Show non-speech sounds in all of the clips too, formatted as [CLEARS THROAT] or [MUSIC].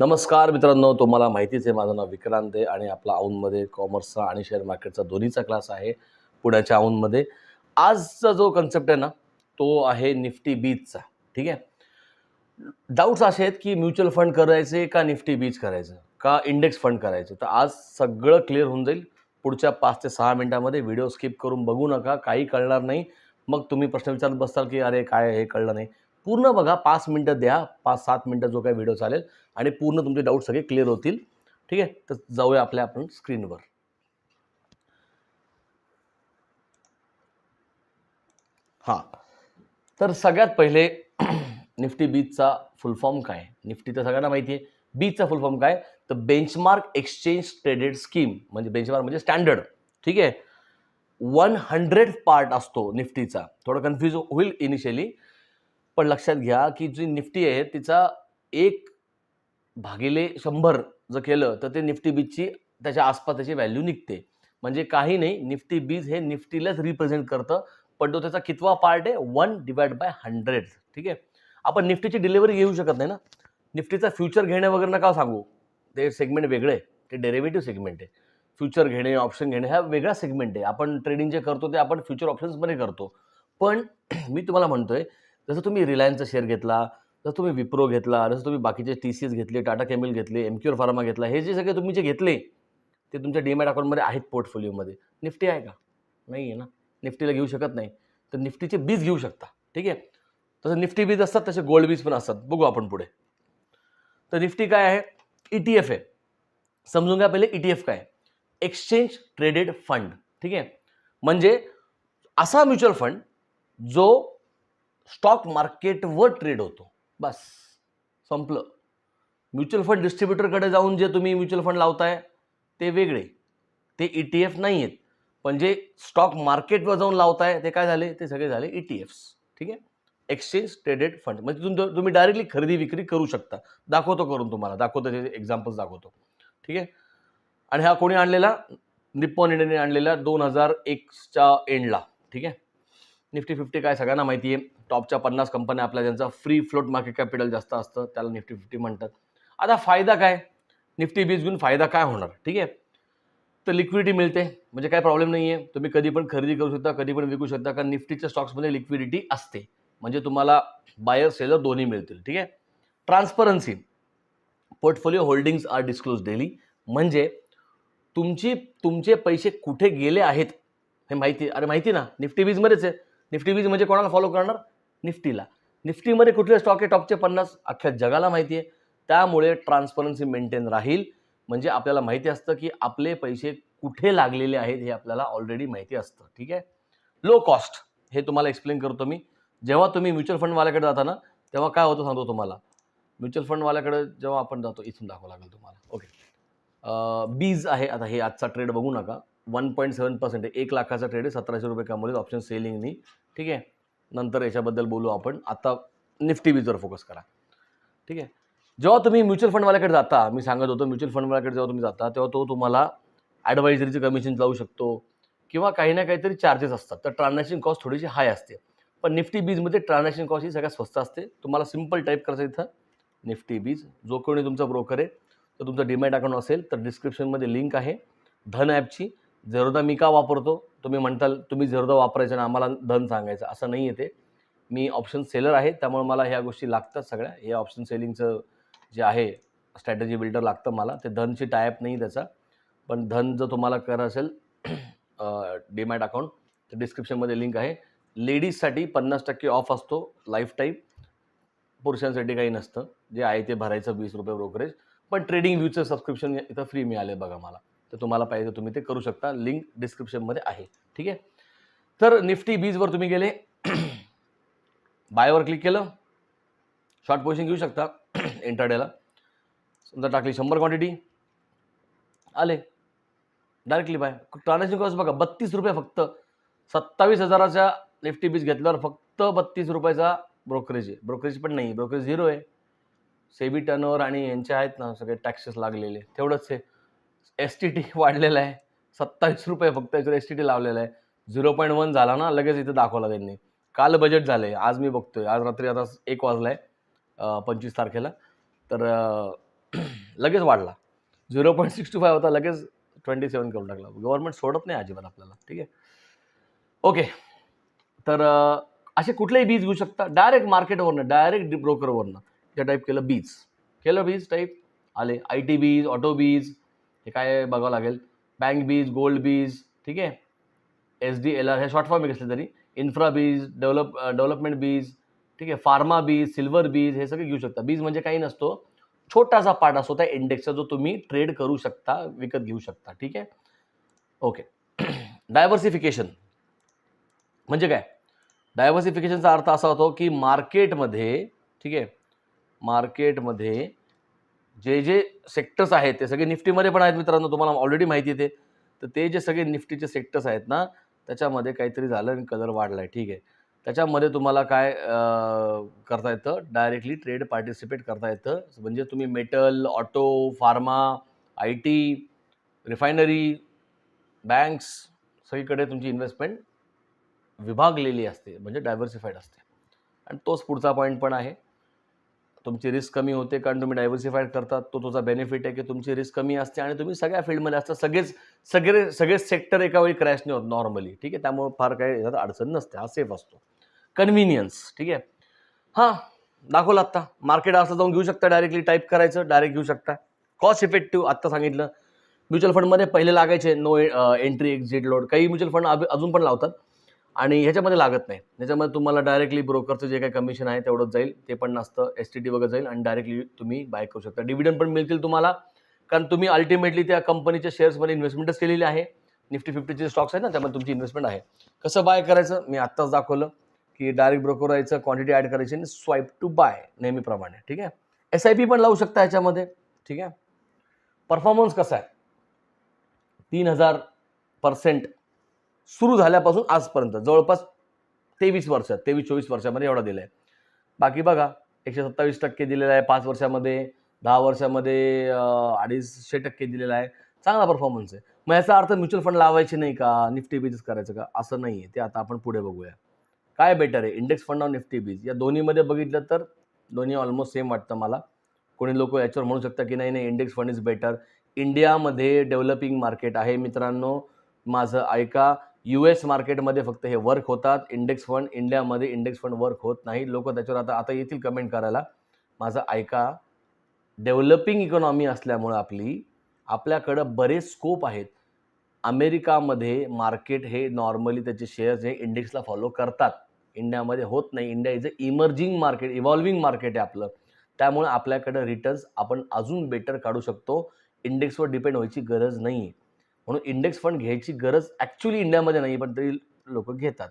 नमस्कार मित्रांनो तुम्हाला माहितीच आहे माझं नाव विक्रांत आहे आणि आपला औंधमध्ये कॉमर्सचा आणि शेअर मार्केटचा दोन्हीचा क्लास आहे पुण्याच्या औंधमध्ये. आजचा जो कन्सेप्ट आहे ना तो आहे निफ्टी बीजचा ठीक आहे? डाऊट्स असे आहेत की म्युच्युअल फंड करायचे का निफ्टी बीज करायचं का इंडेक्स फंड करायचं? तर आज सगळं क्लिअर होऊन जाईल. पुढच्या पाच ते सहा मिनटामध्ये व्हिडिओ स्किप करून बघू नका काही कळणार नाही. मग तुम्ही प्रश्न विचारत बसताल की अरे काय हे कळलं नाही. पूर्ण बघा पाच मिनटं द्या पाच सात मिनटं जो काही व्हिडिओ चालेल आणि पूर्ण तुमचे डाऊट सगळे क्लिअर होतील. ठीक आहे? तर जाऊया आपल्या आपण स्क्रीनवर हां. तर सगळ्यात पहिले [CLEARS THROAT] निफ्टी बीचचा फुल फॉर्म काय? निफ्टी तर सगळ्यांना माहिती आहे. बीचचा फुल फॉर्म काय? तर बेंचमार्क एक्सचेंज ट्रेडेड स्कीम म्हणजे बेंचमार्क म्हणजे स्टँडर्ड ठीक आहे? वन हंड्रेड पार्ट असतो निफ्टीचा. थोडं कन्फ्यूज होईल इनिशियली पण लक्षात घ्या की जी निफ्टी आहे तिचा एक भागिले शंभर जर केलं तर ते निफ्टी बीजची त्याच्या आसपास त्याची व्हॅल्यू निघते. म्हणजे काही नाही निफ्टी बीज हे निफ्टीलाच रिप्रेझेंट करतं पण तो त्याचा कितवा पार्ट आहे? वन डिवाइड बाय हंड्रेड ठीक आहे? आपण निफ्टीची डिलिव्हरी घेऊ शकत नाही ना? निफ्टीचा फ्युचर घेणे वगैरे नका सांगू. ते सेगमेंट वेगळे आहे. ते डेरिव्हेटिव्ह सेगमेंट आहे. फ्युचर घेणे ऑप्शन घेणे हा वेगळा सेगमेंट आहे. आपण ट्रेडिंग जे करतो ते आपण फ्युचर ऑप्शन्समध्ये करतो. पण [CLEARS THROAT] मी तुम्हाला म्हणतोय जसं तुम्ही रिलायन्सचा शेअर घेतला जसं तुम्ही विप्रो घेतला जसं तुम्ही बाकीचे टी सी एस घेतले टाटा केमिल घेतले एमक्युअर फार्मा घेतला हे जे सगळे तुम्ही जे घेतले ते तुमच्या डीमॅट अकाउंटमध्ये आहेत पोर्टफोलिओमध्ये निफ्टी आहे का? नाही आहे ना. निफ्टीला घेऊ शकत नाही. तर निफ्टीचे बीज घेऊ शकता. ठीक आहे? तसं निफ्टी बीज असतात तसे गोल्ड बीज पण असतात. बघू आपण पुढे. तर निफ्टी काय आहे? ई टी एफ आहे. समजून घ्या पहिले ई टी एफ काय एक्सचेंज ट्रेडेड फंड ठीक आहे? म्हणजे असा म्युच्युअल फंड जो स्टॉक मार्केटवर ट्रेड होतो. बस. संपलं. म्युच्युअल फंड डिस्ट्रीब्युटरकडे जाऊन जे तुम्ही म्युच्युअल फंड लावताय ते वेगळे. ते ई टी एफ नाही आहेत पण जे स्टॉक मार्केटवर जाऊन लावताय ते काय झाले? ते सगळे झाले ई टी एफ्स ठीक आहे? एक्सचेंज ट्रेडेड फंड म्हणजे तुम तुम्ही डायरेक्टली खरेदी विक्री करू शकता. दाखवतो करून तुम्हाला. दाखवतो त्याचे एक्झाम्पल्स दाखवतो. ठीक आहे? आणि हा कोणी आणलेला? निप्पॉन इंडियाने आणलेला दोन हजार एकच्या एंडला ठीक आहे? निफ्टी फिफ्टी काय सगळ्यांना माहिती आहे टॉपच्या पन्नास कंपन्या आपल्या ज्यांचा फ्री फ्लोट मार्केट कॅपिटल जास्त असतं त्याला निफ्टी फिफ्टी म्हणतात. आता फायदा काय? निफ्टी बीज घेऊन फायदा काय होणार? ठीक? आहे तर लिक्विडिटी मिळते. म्हणजे काय प्रॉब्लेम नाही आहे तुम्ही कधी पण खरेदी करू शकता कधी पण विकू शकता कारण निफ्टीच्या स्टॉक्समध्ये लिक्विडिटी असते. म्हणजे तुम्हाला बायर सेलर दोन्ही मिळतील. ठीक? आहे transparency portfolio holdings are disclose daily म्हणजे तुमची तुमचे पैसे कुठे गेले आहेत हे माहिती अरे माहिती ना निफ्टी बीजमध्येच आहे. निफ्टी वीज म्हणजे कोणाला फॉलो करणार? निफ्टीला. निफ्टीमध्ये कुठले स्टॉक आहे? टॉपचे पन्नास. अख्ख्या जगाला माहिती आहे. त्यामुळे ट्रान्सपरन्सी मेंटेन राहील. म्हणजे आपल्याला माहिती असतं की आपले पैसे कुठे लागलेले आहेत हे आपल्याला ऑलरेडी माहिती असतं. ठीक आहे? लो कॉस्ट हे तुम्हाला एक्सप्लेन करतो मी. जेव्हा तुम्ही म्युच्युअल फंडवाल्याकडे जाता ना तेव्हा काय होतं सांगतो तुम्हाला. म्युच्युअल फंडवाल्याकडे जेव्हा आपण जातो इथून दाखवावं लागेल तुम्हाला. ओके बीज आहे. आता हे आजचा ट्रेड बघू नका. वन पॉईंट सेवन पर्सेंट एक लाखाचा ट्रेड आहे सतराशे रुपये कमवले ऑप्शन सेलिंगनी ठीक आहे? नंतर याच्याबद्दल बोलू आपण. आता निफ्टी बीजवर फोकस करा. ठीक आहे? जेव्हा तुम्ही म्युच्युअल फंडवाल्याकडे जाता मी सांगत होतो म्युच्युअल फंडवाल्याकडे जेव्हा तुम्ही जाता तेव्हा तो तुम्हाला ॲडवायझरीचं कमिशन लावू शकतो. किंवा काही ना काहीतरी चार्जेस असतात. तर ट्रान्झॅक्शन कॉस्ट थोडीशी हाय असते. पण निफ्टी बीजमध्ये ट्रान्झॅक्शन कॉस्ट ही सगळ्यात स्वस्त असते. तुम्हाला सिंपल टाईप करायचं इथं. निफ्टी बीज. जो कोणी तुमचा ब्रोकर आहे तर तुमचं डिमॅट अकाउंट असेल तर डिस्क्रिप्शनमध्ये लिंक आहे. धन ॲपची झेरोदा मी का वापरतो? तुम्ही म्हणताल तुम्ही झेरोदा वापरायचं आणि आम्हाला धन सांगायचं असं नाही येते मी ऑप्शन सेलर आहे त्यामुळे मला ह्या गोष्टी लागतात सगळ्या. हे ऑप्शन सेलिंगचं जे आहे स्ट्रॅटजी बिल्डर लागतं मला. ते धनची टायप नाही त्याचा. पण धन जर तुम्हाला करा असेल डीमॅट अकाउंट तर डिस्क्रिप्शनमध्ये लिंक आहे. लेडीजसाठी पन्नास टक्के ऑफ असतो लाईफ टाईम पुरुषांसाठी काही नसतं. जे आहे ते भरायचं वीस रुपये ब्रोकरेज पण ट्रेडिंग व्ह्यूचं सबस्क्रिप्शन इथं फ्री मिळाले बघा मला. तर तुम्हाला पाहिजे तुम्ही ते करू शकता. लिंक डिस्क्रिप्शनमध्ये आहे. ठीक आहे? तर निफ्टी बीजवर तुम्ही गेले. [CLEARS THROAT] बायवर क्लिक केलं. शॉर्ट पोझिशन घेऊ शकता. [CLEARS THROAT] इंटरडेला समजा टाकली शंभर क्वांटिटी आले. डायरेक्टली बाय ट्रान्झॅक्शन कॉस्ट बघा बत्तीस रुपये फक्त. सत्तावीस हजाराच्या निफ्टी बीज घेतल्यावर फक्त बत्तीस रुपयाचा ब्रोकरेज आहे. ब्रोकरेज पण नाही ब्रोकरेज झिरो आहे. सेबी टर्नओव्हर आणि यांचे आहेत ना सगळे टॅक्सेस लागलेले. तेवढंच आहे. एस टी टी वाढलेला आहे. सत्तावीस रुपये फक्त याच्यावर एस टी टी लावलेला आहे. झिरो पॉईंट वन झाला ना लगेच इथं दाखवला त्यांनी. काल बजेट झालं आहे आज मी बघतोय. आज रात्री आता एक वाजला आहे पंचवीस तारखेला. तर [CLEARS THROAT] लगेच वाढला. Zero point six two five होता लगेच ट्वेंटी सेवन करून टाकला गव्हर्नमेंट सोडत नाही अजिबात आपल्याला. ठीक आहे? ओके तर असे कुठलेही बीज घेऊ शकता. डायरेक्ट मार्केटवरनं डायरेक्ट ब्रोकरवरनं त्या टाईप केलं बीज. केलं बीज टाईप आले आय टी बीज ऑटो बीज हे काय बघावं लागेल. बँक बीज गोल्ड बीज ठीक आहे. एस डी एल आर हे शॉर्ट फॉर्म एक असले तरी. इन्फ्रा बीज डेव्हलप डेव्हलपमेंट बीज ठीक आहे. फार्मा बीज सिल्वर बीज हे सगळे घेऊ शकता. बीज म्हणजे काही नसतो. छोटासा पार्ट असतो त्या इंडेक्सचा जो तुम्ही ट्रेड करू शकता विकत घेऊ शकता. ठीक आहे? ओके डायव्हर्सिफिकेशन [CLEARS THROAT] म्हणजे काय? डायव्हर्सिफिकेशनचा अर्थ असा होतो की मार्केटमध्ये ठीक आहे. मार्केटमध्ये जे जे सेक्टर्स आहेत ते सगळे निफ्टीमध्ये पण आहेत मित्रांनो तुम्हाला ऑलरेडी माहिती आहे ते. तर ते जे सगळे निफ्टीचे सेक्टर्स आहेत ना त्याच्यामध्ये काहीतरी झालं आणि कलर वाढला आहे ठीक आहे. त्याच्यामध्ये तुम्हाला काय करता येतं? डायरेक्टली ट्रेड पार्टिसिपेट करता येतं. म्हणजे तुम्ही metal auto pharma I T refinery banks सगळीकडे तुमची इन्व्हेस्टमेंट विभागलेली असते म्हणजे डायव्हर्सिफाईड असते. आणि तोच पुढचा पॉईंट पण आहे. तुमची रिस्क कमी होते कारण तुम्ही डायव्हर्सिफाईड करतात तो तुझा बेनिफिट आहे की तुमची रिस्क कमी असते आणि तुम्ही सगळ्या फील्डमध्ये असता सगळेच सगळे सगळेच सेक्टर एका वेळी क्रॅश नाही होत नॉर्मली ठीक आहे? त्यामुळे फार काही याच्यात अडचण नसते हा सेफ असतो. कन्व्हिनियन्स ठीक आहे? हां दाखवलं आत्ता. मार्केट असं जाऊन घेऊ शकता डायरेक्टली टाईप करायचं डायरेक्ट घेऊ शकता. कॉस्ट इफेक्टिव्ह आत्ता सांगितलं. म्युच्युअल फंडमध्ये पहिले लागायचे नो एंट्री एक्झिट लोड काही म्युच्युअल फंड अजून पण लावतात. आणि ह्याच्यामध्ये लागत नाही. ह्याच्यामध्ये तुम्हाला डायरेक्टली ब्रोकरचं जे काही कमिशन आहे तेवढंच जाईल. ते पण नसतं. एस टी टी वगैरे जाईल आणि डायरेक्टली तुम्ही बाय करू शकता. डिव्हिडंड पण मिळतील तुम्हाला. कारण तुम्ही अल्टिमेटली त्या कंपनीच्या शेअर्समध्ये इन्व्हेस्टमेंटच केलेली आहे. निफ्टी फिफ्टीचे स्टॉक्स आहेत ना त्यामध्ये तुमची इन्व्हेस्टमेंट आहे. कसं बाय करायचं? मी आत्ताच दाखवलं की डायरेक्ट ब्रोकर यायचं क्वांटिटी ॲड करायची आणि स्वाईप टू बाय नेहमीप्रमाणे. ठीक आहे? एस आय पी पण लावू शकता ह्याच्यामध्ये. ठीक आहे? परफॉर्मन्स कसा आहे? तीन हजार पर्सेंट सुरू झाल्यापासून आजपर्यंत. जवळपास तेवीस वर्ष तेवीस चोवीस वर्षामध्ये एवढा दिला आहे बाकी बघा एकशे सत्तावीस टक्के दिलेला आहे पाच वर्षामध्ये दहा वर्षामध्ये अडीचशे टक्के दिलेला आहे. चांगला परफॉर्मन्स आहे. मग याचा अर्थ म्युच्युअल फंड लावायचे नाही का? निफ्टी बीजच करायचं का? असं नाही आहे ते आता आपण पुढे बघूया. काय बेटर आहे? इंडेक्स फंड ऑन निफ्टी बीज? या दोन्हीमध्ये बघितलं तर दोन्ही ऑलमोस्ट सेम वाटतं मला. कोणी लोक याच्यावर म्हणू शकतात की नाही नाही इंडेक्स फंड इज बेटर इंडियामध्ये डेव्हलपिंग मार्केट आहे मित्रांनो. माझं ऐका. यू एस मार्केटमध्ये फक्त हे वर्क होतात. इंडेक्स फंड इंडियामध्ये इंडेक्स फंड वर्क होत नाही. लोक त्याच्यावर आता आता येतील कमेंट करायला. माझं ऐका. डेव्हलपिंग इकॉनॉमी असल्यामुळं आपली आपल्याकडं बरेच स्कोप आहेत. अमेरिकामध्ये मार्केट हे नॉर्मली त्याचे शेअर्स हे इंडेक्सला फॉलो करतात. इंडियामध्ये होत नाही. India is a emerging market evolving market आहे आपलं. त्यामुळे आपल्याकडं रिटर्न्स आपण अजून बेटर काढू शकतो. इंडेक्सवर डिपेंड व्हायची गरज नाही आहे म्हणून इंडेक्स फंड घ्यायची गरज ॲक्च्युली इंडियामध्ये नाही पण तरी लोक घेतात.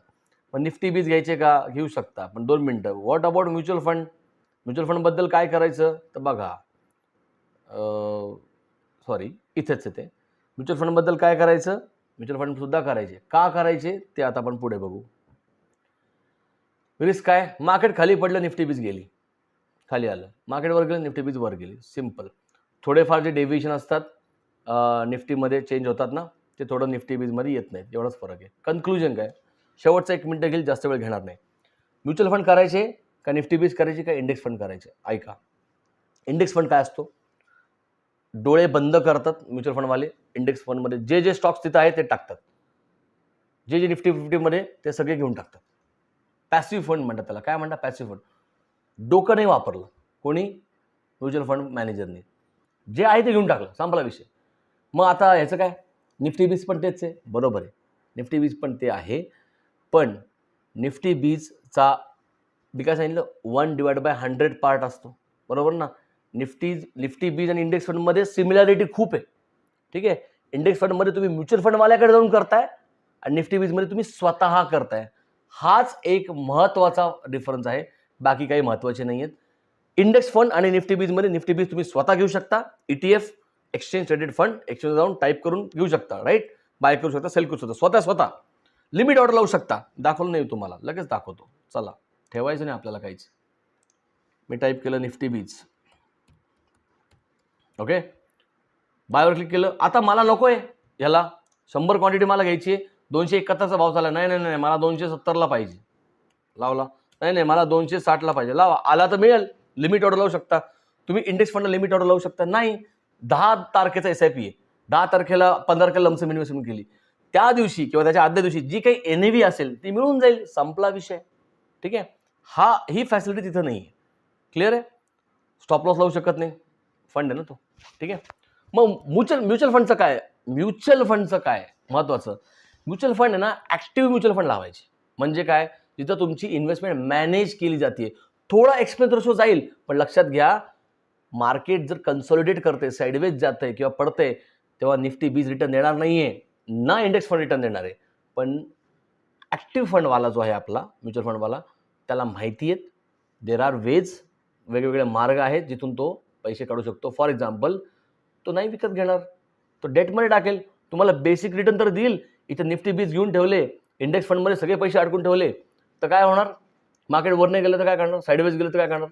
पण निफ्टी बीज घ्यायचे का? घेऊ शकता. पण दोन मिनटं. What about mutual fund mutual फंडबद्दल काय करायचं? तर बघा. सॉरी इथेच आहे ते. म्युच्युअल फंडबद्दल काय करायचं? म्युच्युअल फंडसुद्धा करायचे. का करायचे? ते आता आपण पुढे बघू. रिस्क काय? मार्केट खाली पडलं निफ्टी बीज गेली. खाली आलं. मार्केट वर गेलं निफ्टी बीज वर गेली. सिंपल थोडेफार जे डेव्हिएशन असतात निफ्टीमध्ये चेंज होतात ना ते थोडं निफ्टी बीजमध्ये येत नाहीत एवढाच फरक आहे. कन्क्लुजन काय? शेवटचा एक मिनटं घेईल जास्त वेळ घेणार नाही. म्युच्युअल फंड करायचे का निफ्टी बीज करायचे का इंडेक्स फंड करायचे? ऐका. इंडेक्स फंड काय असतो? डोळे बंद करतात म्युच्युअल फंडवाले इंडेक्स फंडमध्ये जे जे स्टॉक्स तिथं आहे ते टाकतात. जे जे निफ्टी फिफ्टीमध्ये ते सगळे घेऊन टाकतात. पॅसिव्ह फंड म्हणतात त्याला. काय म्हणतात? पॅसिव्ह फंड डोकं नाही वापरलं. कोणी? म्युच्युअल फंड मॅनेजरने जे आहे ते घेऊन टाकलं. संपला विषय. मग आता ह्याचं काय? निफ्टी बीज पण तेच आहे. बरोबर आहे. निफ्टी बीज पण ते आहे. पण निफ्टी बीजचा मी काय सांगितलं? One divide by hundred part असतो. बरोबर ना? निफ्टी निफ्टी बीज आणि इंडेक्स फंडमध्ये सिमिलॅरिटी खूप आहे. ठीक आहे? इंडेक्स फंडमध्ये तुम्ही म्युच्युअल फंडवाल्याकडे जाऊन करताय आणि निफ्टी बीजमध्ये तुम्ही स्वतः करताय. हाच एक महत्त्वाचा डिफरन्स आहे. बाकी काही महत्त्वाचे नाही आहेत इंडेक्स फंड आणि निफ्टी बीजमध्ये निफ्टी बीज तुम्ही स्वतः घेऊ शकता. E T F exchange traded fund exchange जाऊन टाईप करून घेऊ शकता राईट बाय करू शकता सेल करू शकता. स्वतः स्वतः. लिमिट ऑर्डर लावू शकता. दाखवलं नाही तुम्हाला. लगेच दाखवतो. चला. ठेवायचं नाही आपल्याला काहीच. मी टाईप केलं निफ्टी बीज ओके बायवर क्लिक केलं. आता मला नको आहे ह्याला शंभर क्वांटिटी मला घ्यायची आहे. दोनशे एकाहत्तरचा भाव झाला. नाही नाही नाही. मला दोनशे सत्तरला पाहिजे. लावला. नाही नाही. मला दोनशे साठला पाहिजे. लावा. आला तर मिळेल. लिमिट ऑर्डर लावू शकता. तुम्ही इंडेक्स फंडला लिमिट ऑर्डर लावू शकता. नाही. दहा तारखेचा एस आय पी आहे. दहा तारखेला पंधरा तारखेला लमसम इन्व्हेस्टमेंट केली. त्या दिवशी किंवा त्याच्या आदल्या दिवशी जी काही एन व्ही असेल ती मिळून जाईल. संपला विषय. ठीक आहे? हा ही फॅसिलिटी तिथं नाही आहे क्लिअर आहे? स्टॉप लॉस लावू शकत नाही. फंड आहे ना तो. ठीक आहे? मग म्युच्युअल म्युच्युअल फंडचं काय? म्युच्युअल फंडचं काय? महत्त्वाचं म्युच्युअल फंड आहे ना ॲक्टिव्ह म्युच्युअल फंड लावायचे. म्हणजे काय? जिथं तुमची इन्व्हेस्टमेंट मॅनेज केली जाते थोडा एक्सपेन्स रेशो जाईल पण लक्षात घ्या मार्केट जर कन्सॉलिडेट करते साईडवेज आहे किंवा पडते तेव्हा निफ्टी बीज रिटर्न देणार नाही आहे ना इंडेक्स फंड रिटर्न देणार आहे. पण ॲक्टिव्ह फंडवाला जो आहे आपला म्युच्युअल फंडवाला त्याला माहिती आहेत. देर आर वेज वेगवेगळे मार्ग आहेत जिथून तो पैसे काढू शकतो. फॉर एक्झाम्पल तो नाही विकत घेणार. तो डेटमध्ये टाकेल. तुम्हाला बेसिक रिटर्न तर देईल. इथं निफ्टी बीज घेऊन ठेवले इंडेक्स फंडमध्ये सगळे पैसे अडकून ठेवले तर काय होणार? मार्केट वरने नाही गेलं तर काय करणार? साईडवेज गेलं तर काय करणार?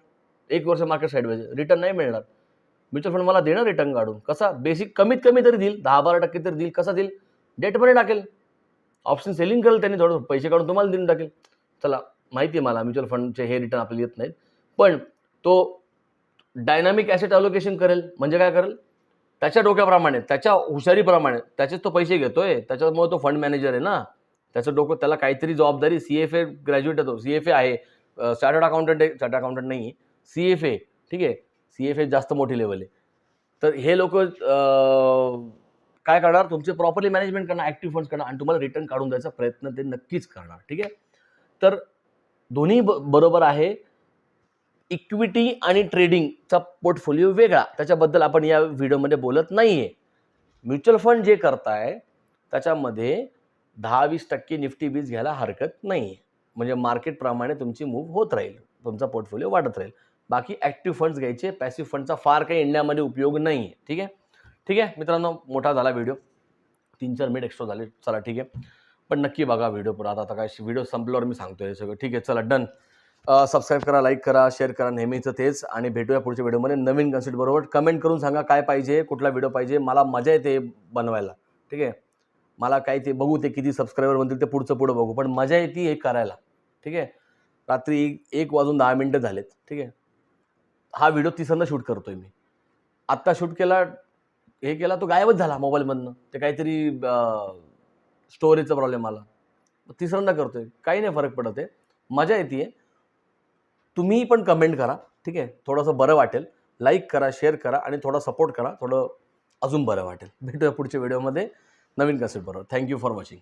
एक वर्ष मार्केट साईडवेज रिटर्न नाही मिळणार. म्युच्युअल फंड मला देणार रिटर्न काढून. कसा? बेसिक कमीत कमी तरी देईल. दहा बारा टक्के तरी देईल. कसा देईल? डेटमध्ये टाकेल. ऑप्शन सेलिंग करेल त्यांनी थोडं. पैसे काढून तुम्हाला देऊन टाकेल. चला माहिती आहे मला म्युच्युअल फंडचे हे रिटर्न आपल्याला येत नाहीत. पण तो डायनामिक ॲसेट अलोकेशन करेल. म्हणजे काय करेल? त्याच्या डोक्याप्रमाणे त्याच्या हुशारीप्रमाणे त्याचेच तो पैसे घेतोय. त्याच्यामुळे तो फंड मॅनेजर आहे ना. त्याचं डोकं त्याला काहीतरी जबाबदारी सी एफ ए ग्रॅज्युएट आहे तो. सी एफ ए आहे. चार्टर्ड अकाउंटंट आहे. चार्टर्ड अकाउंटंट नाही सी एफ ए ठीक आहे? सी एफ ए जास्त मोठी लेवल आहे. तर हे लोक काय करणार? तुमचे प्रॉपरली मॅनेजमेंट करणार ॲक्टिव्ह फंड्स करणार आणि तुम्हाला रिटर्न काढून द्यायचा प्रयत्न ते नक्कीच करणार ठीक आहे? तर दोन्ही ब बरोबर आहे. इक्विटी आणि ट्रेडिंगचा पोर्टफोलिओ वेगळा. त्याच्याबद्दल आपण या व्हिडिओमध्ये बोलत नाही आहे म्युच्युअल फंड जे करताय त्याच्यामध्ये दहा वीस टक्के निफ्टी बीज घ्यायला हरकत नाही आहे म्हणजे मार्केटप्रमाणे तुमची मूव्ह होत राहील. तुमचा पोर्टफोलिओ वाढत राहील. बाकी ॲक्टिव्ह फंड्स घ्यायचे. पॅसिव्ह फंडचा फार काही इंडियामध्ये उपयोग नाही आहे ठीक आहे? ठीक आहे? मित्रांनो मोठा झाला व्हिडिओ तीन चार मिनिट एक्स्ट्रा झाले. चला ठीक आहे. पण नक्की बघा व्हिडिओ परत आता काय व्हिडिओ संपल्यावर मी सांगतो हे सगळं. ठीक आहे? चला डन सबस्क्राईब करा लाईक करा शेअर करा. नेहमीचं तेच. आणि भेटूया पुढच्या व्हिडिओमध्ये नवीन कन्सेप्ट बरोबर. कमेंट करून सांगा काय पाहिजे कुठला व्हिडिओ पाहिजे. मला मजा येते बनवायला. ठीक आहे? मला काय ते बघू ते किती सबस्क्रायबर बनतील ते पुढचं पुढं बघू. पण मजा येते हे करायला. ठीक आहे? रात्री एक एक वाजून दहा मिनटं झालेत. ठीक आहे? हा व्हिडिओ तिसऱ्यांदा शूट करतोय मी. आत्ता शूट केला हे केला तो गायबच झाला मोबाईलमधनं. ते काहीतरी स्टोरेजचा प्रॉब्लेम आला. तिसऱ्यांदा करतोय. काही नाही फरक पडत आहे. मजा येते आहे. तुम्ही पण कमेंट करा. ठीक आहे? थोडंसं बरं वाटेल. लाईक करा शेअर करा आणि थोडा सपोर्ट करा. थोडं अजून बरं वाटेल. भेटूया पुढच्या व्हिडिओमध्ये नवीन कसेट बरोबर. Thank you for watching